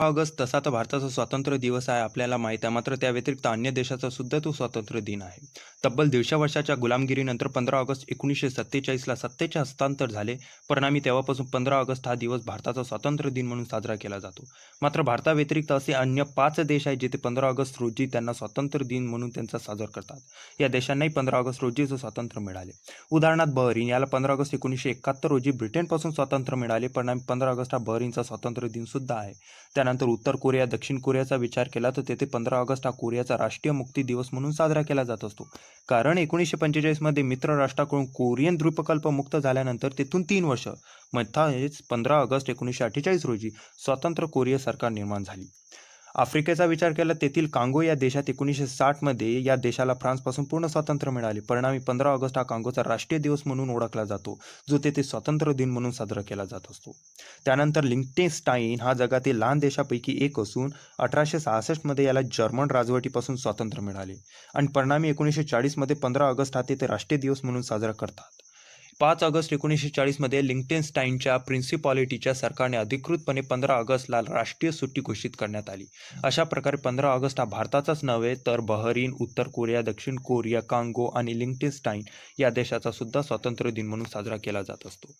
August तसा तर भारताचा स्वातंत्र्य दिवस आहे आपल्याला माहीत आहे. मात्र त्या व्यतिरिक्त अन्य देशाचा सुद्धा तो स्वातंत्र्य दिन आहे. तब्बल दीडशे वर्षाच्या गुलामगिरीनंतर पंधरा ऑगस्ट एकोणीसशे सत्तेचाळीसला सत्तेचे हस्तांतर झाले. परिणामी तेव्हापासून पंधरा ऑगस्ट हा दिवस भारताचा स्वातंत्र्य दिन म्हणून साजरा केला जातो. मात्र भारताव्यतिरिक्त असे अन्य पाच देश आहेत जिथे पंधरा ऑगस्ट रोजी त्यांना स्वातंत्र्य दिन म्हणून त्यांचा साजरा करतात. या देशांनाही पंधरा ऑगस्ट रोजीचं स्वातंत्र्य मिळाले. उदाहरणार्थ बहरीन याला पंधरा ऑगस्ट एकोणीसशे एकाहत्तर रोजी ब्रिटनपासून स्वातंत्र्य मिळाले. परिणामी पंधरा ऑगस्ट हा बहरीनचा स्वातंत्र्य दिन सुद्धा आहे. त्यानंतर उत्तर कोरिया दक्षिण कोरियाचा विचार केला तर तेथे पंधरा ऑगस्ट हा कोरियाचा राष्ट्रीय मुक्ती दिवस म्हणून साजरा केला जात असतो. कारण एकोणीसशे पंचेचाळीसमध्ये मित्र राष्ट्राकडून कोरियन द्वीपकल्प मुक्त झाल्यानंतर तेथून तीन वर्ष म्हणजेच पंधरा ऑगस्ट एकोणीसशे अठ्ठेचाळीस रोजी स्वतंत्र कोरिया सरकार निर्माण झाली. आफ्रिकेचा विचार केला तेथील कांगो या देशात एकोणीसशे साठमध्ये या देशाला फ्रान्सपासून पूर्ण स्वातंत्र्य मिळाले. परिणामी पंधरा ऑगस्ट हा कांगोचा राष्ट्रीय दिवस म्हणून ओळखला जातो जो तेथे स्वातंत्र्य दिन म्हणून साजरा केला जात असतो. त्यानंतर लिंक्टेनस्टाईन हा जगातील लहान देशापैकी एक असून अठराशे सहासष्टमध्ये याला जर्मन राजवटीपासून स्वातंत्र्य मिळाले. आणि परिणामी एकोणीसशे चाळीसमध्ये पंधरा ऑगस्ट हा तेथे राष्ट्रीय दिवस म्हणून साजरा करतात. पाच ऑगस्ट एकोणीसशे चाळीसमध्ये लिंक्टेनस्टाईनच्या प्रिन्सिपॉलिटीच्या सरकारने अधिकृतपणे पंधरा ऑगस्टला राष्ट्रीय सुट्टी घोषित करण्यात आली. अशा प्रकारे पंधरा ऑगस्ट हा भारताचाच नव्हे तर बहरीन उत्तर कोरिया दक्षिण कोरिया कांगो आणि लिंक्टेनस्टाईन या देशाचा सुद्धा स्वातंत्र्य दिन म्हणून साजरा केला जात असतो.